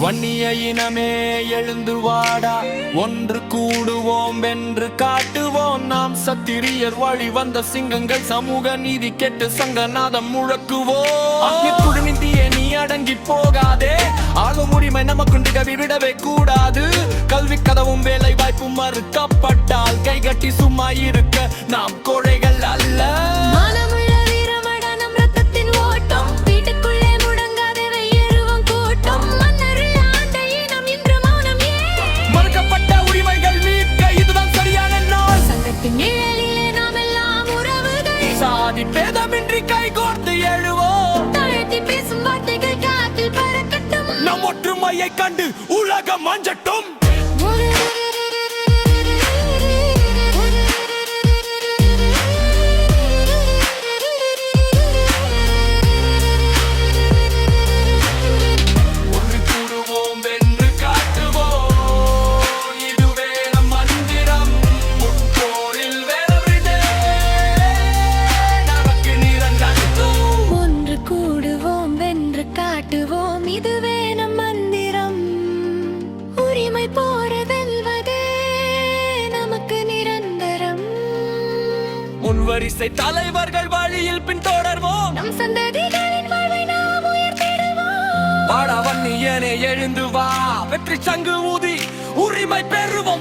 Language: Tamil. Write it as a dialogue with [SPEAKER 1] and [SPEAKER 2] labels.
[SPEAKER 1] வன்னிய இனமே எழுந்து வாடா ஒன்று கூடுவோம் என்று காட்டுவோம். நாம் சத்திரியர் வழி வந்த சிங்கங்கள் சமூக நீதி கெட்டு சங்கநாதம் முழக்குவோம். அக்னிக்குழு நீ அடங்கி போகாதே. ஆளும் உரிமை நமக்குண்டு கவிவிடவே கூடாது. கல்வி கதவும் வேலை வாய்ப்பும் மறுக்கப்பட்டால் கைகட்டி சும்மா இருக்க. நாம் கோழைகள் சாதி பேதமின்றி கைகோர்த்து எழுவோம்.
[SPEAKER 2] தாழ்த்தி பேசும் வார்த்தைகள் காற்றில் பறக்கட்டும்.
[SPEAKER 1] நம் ஒற்றுமையை கண்டு உலகம் மஞ்சட்டும் ஒன்று முன்வரிசை தலைவர்கள் வழியில்
[SPEAKER 2] நம் சந்ததிகளின் வாழ்வை நாம் உயர்த்திடுவோம்.
[SPEAKER 1] வாடா வன்னியனே எழுந்து வா. வெற்றி சங்கு ஊதி உரிமை பெறுவோம்.